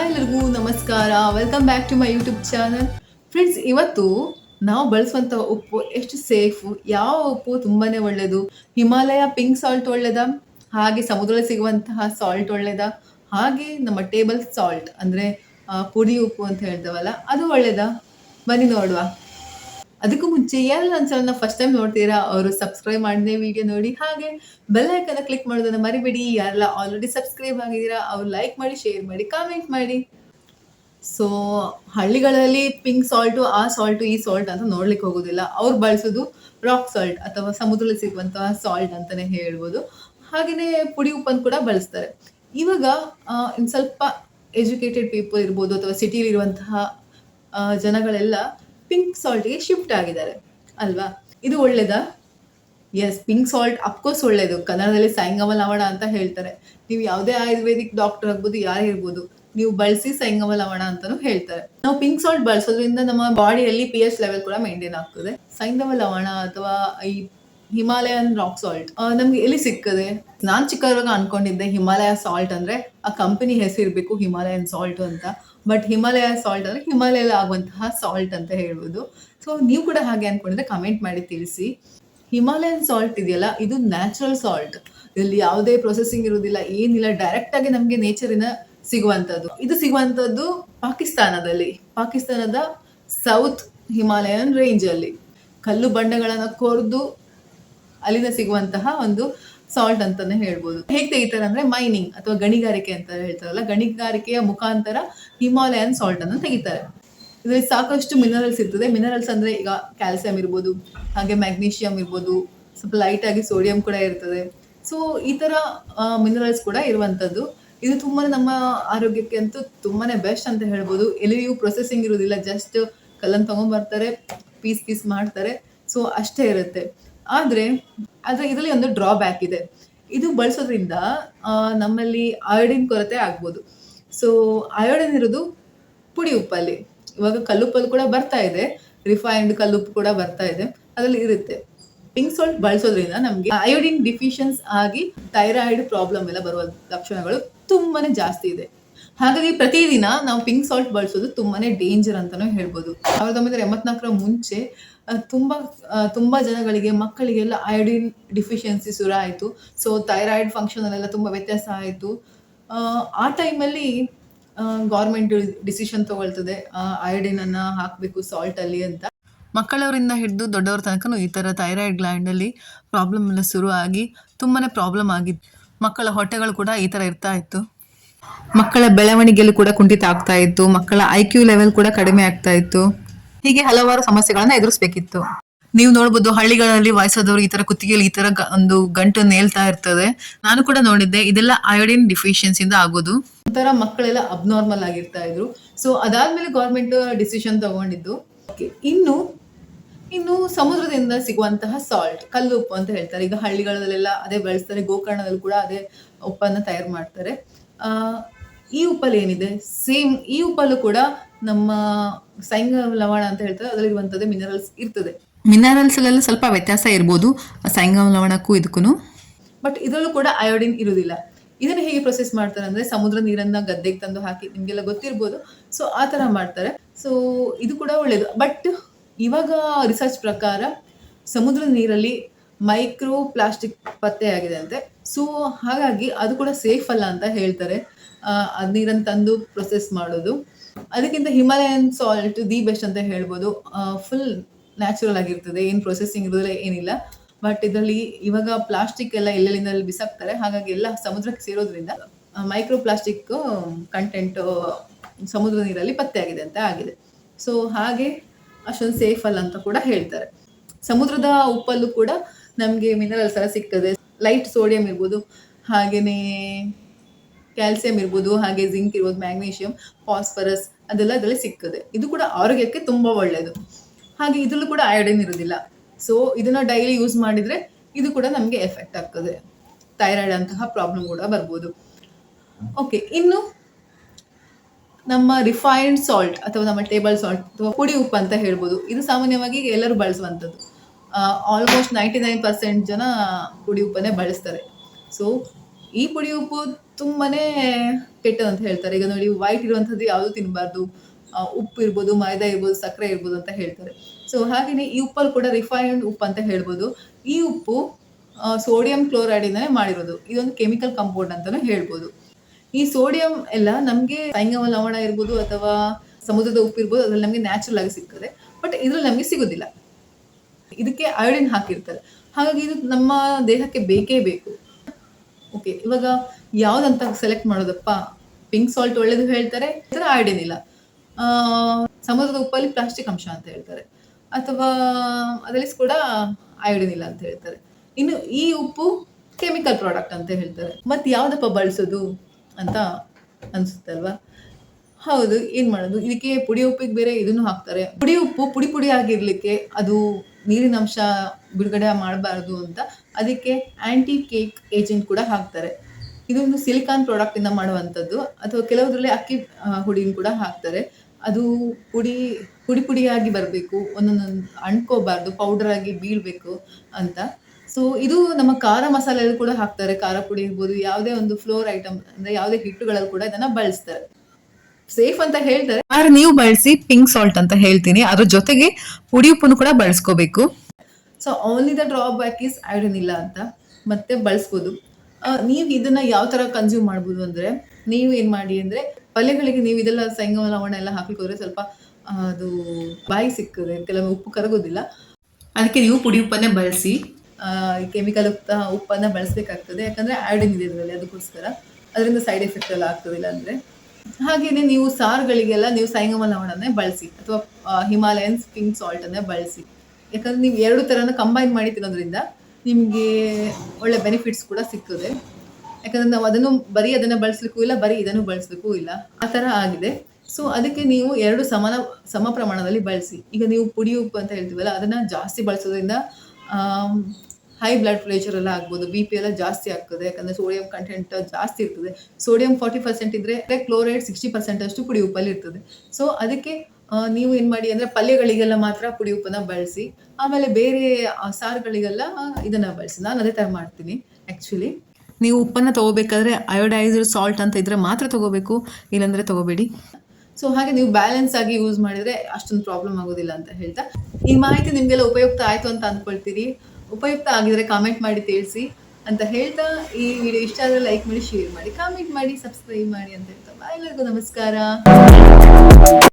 Hi ಎಲ್ಲರಿಗೂ ನಮಸ್ಕಾರ. Welcome back to my YouTube channel friends ಇವತ್ತು ನಾವು ಬಳಸುವಂಥ ಉಪ್ಪು ಎಷ್ಟು ಸೇಫು ಯಾವ ಉಪ್ಪು ತುಂಬಾ ಒಳ್ಳೆಯದು ಹಿಮಾಲಯ ಪಿಂಕ್ ಸಾಲ್ಟ್ ಒಳ್ಳೆಯದ ಹಾಗೆ ಸಮುದ್ರದಲ್ಲಿ ಸಿಗುವಂತಹ ಸಾಲ್ಟ್ ಒಳ್ಳೆಯದ ಹಾಗೆ ನಮ್ಮ ಟೇಬಲ್ ಸಾಲ್ಟ್ ಅಂದರೆ ಪುಡಿ ಉಪ್ಪು ಅಂತ ಹೇಳ್ತೇವಲ್ಲ, ಅದು ಒಳ್ಳೆಯದಾ ಬನ್ನಿ ನೋಡುವ. ಅದಕ್ಕೂ ಮುಂಚೆ ಯಾರು ನನ್ನ ಫಸ್ಟ್ ಟೈಮ್ ನೋಡ್ತೀರಾ, ಅವರು ಸಬ್ಸ್ಕ್ರೈಬ್ ಮಾಡಿದೆ ವಿಡಿಯೋ ನೋಡಿ. ಹಾಗೆ ಬೆಲ್ ಐಕನ್ನ ಕ್ಲಿಕ್ ಮಾಡೋದನ್ನ ಮರಿಬೇಡಿ. ಯಾರೆಲ್ಲ ಆಲ್ರೆಡಿ ಸಬ್ಸ್ಕ್ರೈಬ್ ಆಗಿದ್ದೀರಾ, ಅವ್ರು ಲೈಕ್ ಮಾಡಿ ಶೇರ್ ಮಾಡಿ ಕಾಮೆಂಟ್ ಮಾಡಿ. ಸೊ ಹಳ್ಳಿಗಳಲ್ಲಿ ಪಿಂಕ್ ಸಾಲ್ಟು ಆ ಸಾಲ್ಟು ಈ ಸಾಲ್ಟ್ ಅಂತ ನೋಡ್ಲಿಕ್ಕೆ ಹೋಗೋದಿಲ್ಲ. ಅವ್ರು ಬಳಸೋದು ರಾಕ್ ಸಾಲ್ಟ್ ಅಥವಾ ಸಮುದ್ರದಲ್ಲಿ ಸಿಗುವಂತಹ ಸಾಲ್ಟ್ ಅಂತಾನೆ ಹೇಳ್ಬೋದು. ಹಾಗೆಯೇ ಪುಡಿ ಉಪ್ಪನ್ನು ಕೂಡ ಬಳಸ್ತಾರೆ. ಇವಾಗ ಇನ್ನು ಸ್ವಲ್ಪ ಎಜುಕೇಟೆಡ್ ಪೀಪಲ್ ಇರ್ಬೋದು ಅಥವಾ ಸಿಟಿಲಿರುವಂತಹ ಜನಗಳೆಲ್ಲ ಪಿಂಕ್ ಸಾಲ್ಟ್ಗೆ ಶಿಫ್ಟ್ ಆಗಿದ್ದಾರೆ. ಅಲ್ವಾ? ಇದು ಒಳ್ಳೇದಾ? ಎಸ್ ಪಿಂಕ್ ಸಾಲ್ಟ್ ಅಫ್ಕೋರ್ಸ್ ಒಳ್ಳೇದು. ಕನ್ನಡದಲ್ಲಿ ಸೈಂಗಮ ಲವಣ ಅಂತ ಹೇಳ್ತಾರೆ. ನೀವು ಯಾವುದೇ ಆಯುರ್ವೇದಿಕ್ ಡಾಕ್ಟರ್ ಆಗ್ಬೋದು, ಯಾರೇ ಇರ್ಬೋದು, ನೀವು ಬಳಸಿ ಸೈಂಗಮ ಲವಣ ಅಂತಾನು ಹೇಳ್ತಾರೆ. ನಾವು ಪಿಂಕ್ ಸಾಲ್ಟ್ ಬಳಸೋದ್ರಿಂದ ನಮ್ಮ ಬಾಡಿಯಲ್ಲಿ ಪಿ ಎಚ್ ಲೆವೆಲ್ ಕೂಡ ಮೇಂಟೈನ್ ಆಗ್ತದೆ. ಸೈಂಗಮ ಲವಣ ಅಥವಾ ಈ ಹಿಮಾಲಯನ್ ರಾಕ್ ಸಾಲ್ಟ್ ನಮ್ಗೆ ಎಲ್ಲಿ ಸಿಕ್ಕದೆ ನಾನ್ ಚಿಕ್ಕವಾಗ ಅನ್ಕೊಂಡಿದ್ದೆ ಹಿಮಾಲಯ ಸಾಲ್ಟ್ ಅಂದ್ರೆ ಆ ಕಂಪನಿ ಹೆಸರಿರ್ಬೇಕು, ಹಿಮಾಲಯನ್ ಸಾಲ್ಟ್ ಅಂತ. ಬಟ್ ಹಿಮಾಲಯ ಸಾಲ್ಟ್ ಅಂದ್ರೆ ಹಿಮಾಲಯಲ್ಲಿ ಆಗುವಂತಹ ಸಾಲ್ಟ್ ಅಂತ ಹೇಳ್ಬೋದು. ಸೊ ನೀವು ಕೂಡ ಹಾಗೆ ಅನ್ಕೊಂಡಿದ್ರೆ ಕಮೆಂಟ್ ಮಾಡಿ ತಿಳಿಸಿ. ಹಿಮಾಲಯನ್ ಸಾಲ್ಟ್ ಇದೆಯಲ್ಲ, ಇದು ನ್ಯಾಚುರಲ್ ಸಾಲ್ಟ್ ಇಲ್ಲಿ ಯಾವುದೇ ಪ್ರೊಸೆಸಿಂಗ್ ಇರುವುದಿಲ್ಲ, ಏನಿಲ್ಲ ಡೈರೆಕ್ಟ್ ಆಗಿ ನಮಗೆ ನೇಚರಿನ ಸಿಗುವಂತದ್ದು ಇದು ಸಿಗುವಂತದ್ದು ಪಾಕಿಸ್ತಾನದಲ್ಲಿ. ಪಾಕಿಸ್ತಾನದ ಸೌತ್ ಹಿಮಾಲಯನ್ ರೇಂಜ್ ಅಲ್ಲಿ. ಕಲ್ಲು ಬಂಡೆಗಳನ್ನು ಕೊರೆದು ಅಲ್ಲಿಂದ ಸಿಗುವಂತಹ ಒಂದು ಸಾಲ್ಟ್ ಅಂತಾನೆ ಹೇಳ್ಬೋದು. ಹೇಗೆ ತೆಗಿತಾರೆ ಅಂದ್ರೆ ಮೈನಿಂಗ್ ಅಥವಾ ಗಣಿಗಾರಿಕೆ ಅಂತ ಹೇಳ್ತಾರಲ್ಲ, ಗಣಿಗಾರಿಕೆಯ ಮುಖಾಂತರ ಹಿಮಾಲಯನ್ ಸಾಲ್ಟ್ ಅನ್ನು ತೆಗಿತಾರೆ. ಇದರಲ್ಲಿ ಸಾಕಷ್ಟು ಮಿನರಲ್ಸ್ ಇರ್ತದೆ. ಮಿನರಲ್ಸ್ ಅಂದ್ರೆ ಈಗ ಕ್ಯಾಲ್ಸಿಯಂ ಇರ್ಬೋದು, ಹಾಗೆ ಮ್ಯಾಗ್ನೀಷಿಯಂ ಇರ್ಬೋದು, ಸ್ವಲ್ಪ ಲೈಟ್ ಆಗಿ ಸೋಡಿಯಂ ಕೂಡ ಇರ್ತದೆ. ಸೊ ಈ ತರ ಮಿನರಲ್ಸ್ ಕೂಡ ಇರುವಂತದ್ದು. ಇದು ತುಂಬಾನೇ ನಮ್ಮ ಆರೋಗ್ಯಕ್ಕೆ ಅಂತೂ ತುಂಬಾನೇ ಬೆಸ್ಟ್ ಅಂತ ಹೇಳ್ಬೋದು. ಎಲ್ಲಿಯೂ ಪ್ರೊಸೆಸಿಂಗ್ ಇರುವುದಿಲ್ಲ ಜಸ್ಟ್ ಕಲ್ಲನ್ನು ತಗೊಂಡ್ಬರ್ತಾರೆ ಪೀಸ್ ಪೀಸ್ ಮಾಡ್ತಾರೆ. ಸೊ ಅಷ್ಟೇ ಇರುತ್ತೆ. ಆದ್ರೆ ಆದರೆ ಇದರಲ್ಲಿ ಒಂದು ಡ್ರಾಬ್ಯಾಕ್ ಇದೆ. ಇದು ಬಳಸೋದ್ರಿಂದ ನಮ್ಮಲ್ಲಿ ಅಯೋಡಿನ್ ಕೊರತೆ ಆಗ್ಬೋದು. ಸೊ ಅಯೋಡಿನ್ ಇರೋದು ಪುಡಿ ಉಪ್ಪಲ್ಲಿ. ಇವಾಗ ಕಲ್ಲುಪ್ಪಲ್ಲಿ ಕೂಡ ಬರ್ತಾ ಇದೆ. ರಿಫೈನ್ಡ್ ಕಲ್ಲುಪ್ಪು ಕೂಡ ಬರ್ತಾ ಇದೆ. ಅದರಲ್ಲಿ ಇರುತ್ತೆ. ಪಿಂಕ್ ಸಾಲ್ಟ್ ಬಳಸೋದ್ರಿಂದ ನಮಗೆ ಅಯೋಡಿನ್ ಡಿಫಿಷಿಯನ್ಸ್ ಆಗಿ ಥೈರಾಯ್ಡ್ ಪ್ರಾಬ್ಲಮ್ ಎಲ್ಲ ಬರುವ ಲಕ್ಷಣಗಳು ತುಂಬಾನೇ ಜಾಸ್ತಿ ಇದೆ. ಹಾಗಾಗಿ ಪ್ರತಿದಿನ ನಾವು ಪಿಂಕ್ ಸಾಲ್ಟ್ ಬಳಸೋದು ತುಂಬಾನೇ ಡೇಂಜರ್ ಅಂತಲೂ ಹೇಳ್ಬೋದು. ಸಾವಿರದ ಒಂಬೈನೂರ ಎಂಬತ್ನಾಲ್ಕರ ಮುಂಚೆ ತುಂಬ ತುಂಬಾ ತುಂಬಾ ಜನಗಳಿಗೆ, ಮಕ್ಕಳಿಗೆಲ್ಲ ಅಯೋಡಿನ್ ಡಿಫಿಷಿಯನ್ಸಿ ಶುರು ಆಯಿತು. ಸೊ ಥೈರಾಯ್ಡ್ ಫಂಕ್ಷನಲ್ಲೆಲ್ಲ ತುಂಬ ತುಂಬಾ ವ್ಯತ್ಯಾಸ ಆಯಿತು. ಆ ಟೈಮಲ್ಲಿ ಗೌರ್ಮೆಂಟ್ ಡಿಸಿಷನ್ ತಗೊಳ್ತದೆ. ಅಯೋಡಿನನ್ನು ಹಾಕಬೇಕು ಸಾಲ್ಟಲ್ಲಿ ಅಂತ. ಮಕ್ಕಳವರಿಂದ ಹಿಡಿದು ದೊಡ್ಡವ್ರ ತನಕನೂ ಈ ಥರ ಥೈರಾಯ್ಡ್ ಗ್ಲ್ಯಾಂಡಲ್ಲಿ ಪ್ರಾಬ್ಲಮ್ ಎಲ್ಲ ಶುರು ಆಗಿ ತುಂಬಾ ಪ್ರಾಬ್ಲಮ್ ಆಗಿತ್ತು. ಮಕ್ಕಳ ಹೊಟ್ಟೆಗಳು ಕೂಡ ಈ ಥರ ಇರ್ತಾ ಇತ್ತು. ಮಕ್ಕಳ ಬೆಳವಣಿಗೆಯಲ್ಲಿ ಕೂಡ ಕುಂಠಿತ ಆಗ್ತಾ ಇತ್ತು. ಮಕ್ಕಳ ಐ ಕ್ಯೂ ಲೆವೆಲ್ ಕೂಡ ಕಡಿಮೆ ಆಗ್ತಾ ಇತ್ತು. ಹೀಗೆ ಹಲವಾರು ಸಮಸ್ಯೆಗಳನ್ನ ಎದುರಿಸಬೇಕಿತ್ತು. ನೀವು ನೋಡ್ಬೋದು ಹಳ್ಳಿಗಳಲ್ಲಿ ವಯಸ್ಸಾದವರು ಈ ತರ ಕುತ್ತಿಗೆಯಲ್ಲಿ ಈ ತರ ಒಂದು ಗಂಟು ನೇಲ್ತಾ ಇರ್ತದೆ. ನಾನು ಕೂಡ ನೋಡಿದ್ದೆ, ಇದೆಲ್ಲ ಅಯೋಡಿನ್ ಡಿಫಿಷಿಯನ್ಸಿಯಿಂದ ಆಗೋದು. ಒಂಥರ ಮಕ್ಕಳೆಲ್ಲ ಅಬ್ನಾರ್ಮಲ್ ಆಗಿರ್ತಾ ಇದ್ರು. ಸೊ ಅದಾದ್ಮೇಲೆ ಗೌರ್ಮೆಂಟ್ ಡಿಸಿಷನ್ ತಗೊಂಡಿದ್ದು. ಇನ್ನು ಇನ್ನು ಸಮುದ್ರದಿಂದ ಸಿಗುವಂತಹ ಸಾಲ್ಟ್ ಕಲ್ಲು ಉಪ್ಪು ಅಂತ ಹೇಳ್ತಾರೆ. ಈಗ ಹಳ್ಳಿಗಳಲ್ಲೆಲ್ಲ ಅದೇ ಬೆಳೆಸ್ತಾರೆ, ಗೋಕರ್ಣದಲ್ಲಿ ಕೂಡ ಅದೇ ಉಪ್ಪನ್ನ ತಯಾರು ಮಾಡ್ತಾರೆ. ಈ ಉಪ್ಪಲ್ಲಿ ಏನಿದೆ? ಸೇಮ್ ಈ ಉಪ್ಪಲ್ಲು ಕೂಡ ನಮ್ಮ ಸೈಂಗ ಲವಣ ಅಂತ ಹೇಳ್ತಾರೆ ಅದರಲ್ಲಿರುವಂಥದ್ದು ಮಿನರಲ್ಸ್ ಇರ್ತದೆ. ಮಿನರಲ್ಸ್ ಅಲ್ಲೆಲ್ಲ ಸ್ವಲ್ಪ ವ್ಯತ್ಯಾಸ ಇರ್ಬೋದು ಸೈಂಗಮ ಲವಣಕ್ಕೂ ಇದಕ್ಕೂ ಬಟ್ ಇದರಲ್ಲೂ ಕೂಡ ಅಯೋಡಿನ್ ಇರುವುದಿಲ್ಲ. ಇದನ್ನು ಹೇಗೆ ಪ್ರೊಸೆಸ್ ಮಾಡ್ತಾರೆ ಅಂದರೆ ಸಮುದ್ರ ನೀರನ್ನು ಗದ್ದೆಗೆ ತಂದು ಹಾಕಿ ನಿಮಗೆಲ್ಲ ಗೊತ್ತಿರ್ಬೋದು. ಸೊ ಆ ಥರ ಮಾಡ್ತಾರೆ. ಸೊ ಇದು ಕೂಡ ಒಳ್ಳೆಯದು ಬಟ್ ಇವಾಗ ರಿಸರ್ಚ್ ಪ್ರಕಾರ ಸಮುದ್ರ ನೀರಲ್ಲಿ ಮೈಕ್ರೋ ಪ್ಲಾಸ್ಟಿಕ್ ಪತ್ತೆಯಾಗಿದೆ ಅಂತೆ ಸೊ ಹಾಗಾಗಿ ಅದು ಕೂಡ ಸೇಫ್ ಅಲ್ಲ ಅಂತ ಹೇಳ್ತಾರೆ. ಆ, ನೀರನ್ನು ತಂದು ಪ್ರೊಸೆಸ್ ಮಾಡೋದು. ಅದಕ್ಕಿಂತ ಹಿಮಾಲಯನ್ ಸಾಲ್ಟ್ ದಿ ಬೆಸ್ಟ್ ಅಂತ ಹೇಳ್ಬೋದು. ಫುಲ್ ನ್ಯಾಚುರಲ್ ಆಗಿರ್ತದೆ. ಏನು ಪ್ರೊಸೆಸಿಂಗ್ ಇರೋದಿಲ್ಲ ಏನಿಲ್ಲ. ಬಟ್ ಇದರಲ್ಲಿ ಇವಾಗ ಪ್ಲಾಸ್ಟಿಕ್ ಎಲ್ಲ ಎಲ್ಲೆಲ್ಲಿಂದ ಬಿಸಾಕ್ತಾರೆ. ಹಾಗಾಗಿ ಎಲ್ಲ ಸಮುದ್ರಕ್ಕೆ ಸೇರೋದ್ರಿಂದ ಮೈಕ್ರೋ ಪ್ಲಾಸ್ಟಿಕ್ ಕಂಟೆಂಟ್ ಸಮುದ್ರ ನೀರಲ್ಲಿ ಪತ್ತೆ ಆಗಿದೆ ಅಂತ ಆಗಿದೆ. ಸೊ ಹಾಗೆ ಅಷ್ಟೊಂದು ಸೇಫ್ ಅಲ್ಲ ಅಂತ ಕೂಡ ಹೇಳ್ತಾರೆ. ಸಮುದ್ರದ ಉಪ್ಪಲ್ಲೂ ಕೂಡ ನಮಗೆ ಮಿನರಲ್ಸ್ ಎಲ್ಲ ಸಿಗ್ತದೆ. ಲೈಟ್ ಸೋಡಿಯಂ ಇರ್ಬೋದು ಹಾಗೆಯೇ ಕ್ಯಾಲ್ಸಿಯಂ ಇರ್ಬೋದು, ಹಾಗೆ ಜಿಂಕ್ ಇರ್ಬೋದು ಮ್ಯಾಗ್ನೀಷಿಯಂ ಫಾಸ್ಫರಸ್ ಅದೆಲ್ಲ ಅದರಲ್ಲಿ ಸಿಗ್ತದೆ. ಇದು ಕೂಡ ಆರೋಗ್ಯಕ್ಕೆ ತುಂಬಾ ಒಳ್ಳೆಯದು ಹಾಗೆ ಇದರಲ್ಲೂ ಕೂಡ ಅಯೋಡಿನ್ ಇರೋದಿಲ್ಲ. ಸೊ ಇದನ್ನ ಡೈಲಿ ಯೂಸ್ ಮಾಡಿದ್ರೆ ಇದು ಕೂಡ ನಮಗೆ ಎಫೆಕ್ಟ್ ಆಗ್ತದೆ. ಥೈರಾಯ್ಡ್ ಅಂತಹ ಪ್ರಾಬ್ಲಮ್ ಕೂಡ ಬರ್ಬೋದು. ಓಕೆ ಇನ್ನು ನಮ್ಮ ರಿಫೈನ್ಡ್ ಸಾಲ್ಟ್ ಅಥವಾ ನಮ್ಮ ಟೇಬಲ್ ಸಾಲ್ಟ್ ಅಥವಾ ಪುಡಿ ಉಪ್ಪು ಅಂತ ಹೇಳ್ಬೋದು. ಇದು ಸಾಮಾನ್ಯವಾಗಿ ಎಲ್ಲರೂ ಬಳಸುವಂಥದ್ದು. ಆಲ್ಮೋಸ್ಟ್ ನೈಂಟಿ ನೈನ್ ಪರ್ಸೆಂಟ್ ಜನ ಪುಡಿ ಉಪ್ಪನ್ನೇ ಬಳಸ್ತಾರೆ. ಸೊ ಈ ಪುಡಿ ಉಪ್ಪು ತುಂಬಾ ಕೆಟ್ಟದು ಅಂತ ಹೇಳ್ತಾರೆ. ಈಗ ನೋಡಿ ವೈಟ್ ಇರುವಂಥದ್ದು ಯಾವುದು ತಿನ್ನಬಾರ್ದು ಉಪ್ಪು ಇರ್ಬೋದು, ಮೈದಾ ಇರ್ಬೋದು, ಸಕ್ಕರೆ ಇರ್ಬೋದು ಅಂತ ಹೇಳ್ತಾರೆ. ಸೊ ಹಾಗೆಯೇ ಈ ಉಪ್ಪಲ್ಲಿ ಕೂಡ ರಿಫೈನ್ಡ್ ಉಪ್ಪು ಅಂತ ಹೇಳ್ಬೋದು. ಈ ಉಪ್ಪು ಸೋಡಿಯಂ ಕ್ಲೋರೈಡಿಂದನೇ ಮಾಡಿರೋದು. ಇದೊಂದು ಕೆಮಿಕಲ್ ಕಂಪೌಂಡ್ ಅಂತಲೂ ಹೇಳ್ಬೋದು. ಈ ಸೋಡಿಯಂ ಎಲ್ಲ ನಮಗೆ ಸೈಂಗಮ ಲವಣ ಇರ್ಬೋದು ಅಥವಾ ಸಮುದ್ರದ ಉಪ್ಪು ಇರ್ಬೋದು, ಅದ್ರಲ್ಲಿ ನಮಗೆ ನ್ಯಾಚುರಲ್ ಆಗಿ ಸಿಗ್ತದೆ. ಬಟ್ ಇದ್ರಲ್ಲಿ ನಮಗೆ ಸಿಗೋದಿಲ್ಲ. ಇದಕ್ಕೆ ಅಯೋಡಿನ್ ಹಾಕಿರ್ತಾರೆ. ಹಾಗಾಗಿ ಇದು ನಮ್ಮ ದೇಹಕ್ಕೆ ಬೇಕೇ ಬೇಕು. ಓಕೆ ಇವಾಗ ಯಾವ್ದಂತ ಸೆಲೆಕ್ಟ್ ಮಾಡೋದಪ್ಪ? ಪಿಂಕ್ ಸಾಲ್ಟ್ ಒಳ್ಳೇದು ಹೇಳ್ತಾರೆ ಇದರ ಅಯೋಡಿನ್ ಇಲ್ಲ. ಸಮುದ್ರದ ಉಪ್ಪಲ್ಲಿ ಪ್ಲಾಸ್ಟಿಕ್ ಅಂಶ ಅಂತ ಹೇಳ್ತಾರೆ. ಅಥವಾ ಅದರಲ್ಲಿ ಕೂಡ ಅಯೋಡಿನ್ ಇಲ್ಲ ಅಂತ ಹೇಳ್ತಾರೆ. ಇನ್ನು ಈ ಉಪ್ಪು ಕೆಮಿಕಲ್ ಪ್ರಾಡಕ್ಟ್ ಅಂತ ಹೇಳ್ತಾರೆ. ಮತ್ತೆ ಯಾವ್ದಪ್ಪ ಬಳಸೋದು ಅಂತ ಅನ್ಸುತ್ತಲ್ವಾ? ಹೌದು, ಏನ್ ಮಾಡೋದು? ಇದಕ್ಕೆ ಪುಡಿ ಉಪ್ಪಿಗೆ ಬೇರೆ ಇದನ್ನು ಹಾಕ್ತಾರೆ. ಪುಡಿ ಉಪ್ಪು ಪುಡಿ ಪುಡಿ ಆಗಿರ್ಲಿಕ್ಕೆ ಅದು ನೀರಿನ ಅಂಶ ಬಿಡುಗಡೆ ಮಾಡಬಾರ್ದು ಅಂತ ಅದಕ್ಕೆ ಆಂಟಿ ಕೇಕ್ ಏಜೆಂಟ್ ಕೂಡ ಹಾಕ್ತಾರೆ. ಇದೊಂದು ಸಿಲಿಕಾನ್ ಪ್ರಾಡಕ್ಟ್ ಇಂದ ಮಾಡುವಂಥದ್ದು. ಅಥವಾ ಕೆಲವುದ್ರಲ್ಲಿ ಅಕ್ಕಿ ಹುಡಿ ಹುಡಿನ ಕೂಡ ಹಾಕ್ತಾರೆ. ಅದು ಪುಡಿ ಪುಡಿ ಪುಡಿಯಾಗಿ ಬರಬೇಕು. ಒಂದೊಂದೊಂದು ಅಣ್ಕೋಬಾರ್ದು ಪೌಡರ್ ಆಗಿ ಬೀಳ್ಬೇಕು ಅಂತ. ಸೊ ಇದು ನಮ್ಮ ಖಾರ ಮಸಾಲೆಯಲ್ಲಿ ಕೂಡ ಹಾಕ್ತಾರೆ. ಖಾರ ಪುಡಿ ಇರ್ಬೋದು, ಯಾವುದೇ ಒಂದು ಫ್ಲೋರ್ ಐಟಮ್ ಅಂದ್ರೆ ಯಾವುದೇ ಹಿಟ್ಟುಗಳಲ್ಲಿ ಕೂಡ ಇದನ್ನ ಬಳಸ್ತಾರೆ. ಸೇಫ್ ಅಂತ ಹೇಳ್ತಾರೆ. ಆದ್ರೆ ನೀವು ಬಳಸಿ ಪಿಂಕ್ ಸಾಲ್ಟ್ ಅಂತ ಹೇಳ್ತೀನಿ. ಅದ್ರ ಜೊತೆಗೆ ಪುಡಿ ಉಪ್ಪನ್ನು ಕೂಡ ಬಳಸ್ಕೋಬೇಕು. So only the drawback is iron ಇಲ್ಲ ಅಂತ. ಮತ್ತೆ ಬಳಸ್ಬೋದು. ನೀವು ಇದನ್ನ ಯಾವ ತರ ಕನ್ಸ್ಯೂಮ್ ಮಾಡ್ಬೋದು ಅಂದ್ರೆ ನೀವು ಏನ್ ಮಾಡಿ ಅಂದ್ರೆ ಪಲ್ಯಗಳಿಗೆ ನೀವು ಇದೆಲ್ಲ ಸೈಂಗ ಲವಣ ಎಲ್ಲ ಹಾಕ್ಲಿಕ್ಕೆ ಸ್ವಲ್ಪ ಅದು ಬಾಯಿ ಸಿಕ್ಕದೆ ಕೆಲವೊಮ್ಮೆ ಉಪ್ಪು ಕರಗೋದಿಲ್ಲ. ಅದಕ್ಕೆ ನೀವು ಪುಡಿ ಉಪ್ಪನ್ನೇ ಬಳಸಿ ಕೆಮಿಕಲ್ ಯುಕ್ತ ಉಪ್ಪನ್ನ ಬಳಸಬೇಕಾಗ್ತದೆ. ಯಾಕಂದ್ರೆ ಐರನ್ ಇದೆ ಇದರಲ್ಲಿ ಅದಕ್ಕೋಸ್ಕರ. ಅದರಿಂದ ಸೈಡ್ ಎಫೆಕ್ಟ್ ಎಲ್ಲ ಆಗ್ತದಿಲ್ಲ ಅಂದ್ರೆ. ಹಾಗೇನೆ ನೀವು ಸಾರ್ಗಳಿಗೆಲ್ಲ ನೀವು ಸೈಂಗಮ ಲವಣನೇ ಬಳಸಿ ಅಥವಾ ಹಿಮಾಲಯನ್ಸ್ ಪಿಂಕ್ ಸಾಲ್ಟ್ ಅನ್ನೇ ಬಳಸಿ. ಯಾಕಂದ್ರೆ ನೀವು ಎರಡು ಥರನ ಕಂಬೈನ್ ಮಾಡಿ ತಿನ್ನೋದ್ರಿಂದ ನಿಮಗೆ ಒಳ್ಳೆ ಬೆನಿಫಿಟ್ಸ್ ಕೂಡ ಸಿಗ್ತದೆ. ಯಾಕಂದ್ರೆ ನಾವು ಅದನ್ನು ಬರೀ ಅದನ್ನ ಬಳಸ್ಲಿಕ್ಕೂ ಇಲ್ಲ, ಬರೀ ಇದನ್ನು ಬಳಸ್ಲಿಕ್ಕೂ ಇಲ್ಲ. ಆ ತರ ಆಗಿದೆ. ಸೊ, ಅದಕ್ಕೆ ನೀವು ಎರಡು ಸಮಾನ, ಸಮ ಪ್ರಮಾಣದಲ್ಲಿ ಬಳಸಿ. ಈಗ ನೀವು ಪುಡಿ ಉಪ್ಪು ಅಂತ ಹೇಳ್ತೀವಲ್ಲ, ಅದನ್ನ ಜಾಸ್ತಿ ಬಳಸೋದ್ರಿಂದ ಹೈ ಬ್ಲಡ್ ಪ್ರೆಷರ್ ಎಲ್ಲ ಆಗ್ಬೋದು ಬಿ ಪಿ ಎಲ್ಲ ಜಾಸ್ತಿ ಆಗ್ತದೆ, ಯಾಕಂದ್ರೆ ಸೋಡಿಯಂ ಕಂಟೆಂಟ್ ಜಾಸ್ತಿ ಇರ್ತದೆ. ಸೋಡಿಯಂ ಫಾರ್ಟಿ ಪರ್ಸೆಂಟ್ ಇದ್ರೆ ಕ್ಲೋರೈಡ್ ಸಿಕ್ಸ್ಟಿ ಪರ್ಸೆಂಟ್ ಅಷ್ಟು ಪುಡಿ ಉಪ್ಪಲ್ಲಿ ಇರ್ತದೆ. ಸೊ ಅದಕ್ಕೆ ನೀವು ಏನು ಮಾಡಿ ಅಂದ್ರೆ ಪಲ್ಯಗಳಿಗೆಲ್ಲ ಮಾತ್ರ ಪುಡಿ ಉಪ್ಪನ್ನ ಬಳಸಿ, ಆಮೇಲೆ ಬೇರೆ ಸಾರುಗಳಿಗೆಲ್ಲ ಇದನ್ನ ಬಳಸಿ. ನಾನು ಅದೇ ತರ ಮಾಡ್ತೀನಿ ಆ್ಯಕ್ಚುಲಿ ನೀವು ಉಪ್ಪನ್ನ ತಗೋಬೇಕಾದ್ರೆ ಅಯೋಡೈಸ್ಡ್ ಸಾಲ್ಟ್ ಅಂತ ಇದ್ರೆ ಮಾತ್ರ ತಗೋಬೇಕು, ಇಲ್ಲಾಂದ್ರೆ ತಗೋಬೇಡಿ. ಸೊ ಹಾಗೆ ನೀವು ಬ್ಯಾಲೆನ್ಸ್ ಆಗಿ ಯೂಸ್ ಮಾಡಿದ್ರೆ ಅಷ್ಟೊಂದು ಪ್ರಾಬ್ಲಮ್ ಆಗೋದಿಲ್ಲ ಅಂತ ಹೇಳ್ತಾ. ಈ ಮಾಹಿತಿ ನಿಮಗೆಲ್ಲ ಉಪಯುಕ್ತ ಆಯ್ತು ಅಂತ ಅಂದ್ಕೊಳ್ತೀರಿ. ಉಪಯುಕ್ತ ಆಗಿದ್ರೆ ಕಾಮೆಂಟ್ ಮಾಡಿ ತಿಳಿಸಿ ಅಂತ ಹೇಳ್ತಾ ಈ ವಿಡಿಯೋ ಇಷ್ಟ ಆದರೆ ಲೈಕ್ ಮಾಡಿ ಶೇರ್ ಮಾಡಿ ಕಾಮೆಂಟ್ ಮಾಡಿ ಸಬ್ಸ್ಕ್ರೈಬ್ ಮಾಡಿ ಅಂತ ಹೇಳ್ತಾ. ಎಲ್ಲರಿಗೂ ನಮಸ್ಕಾರ.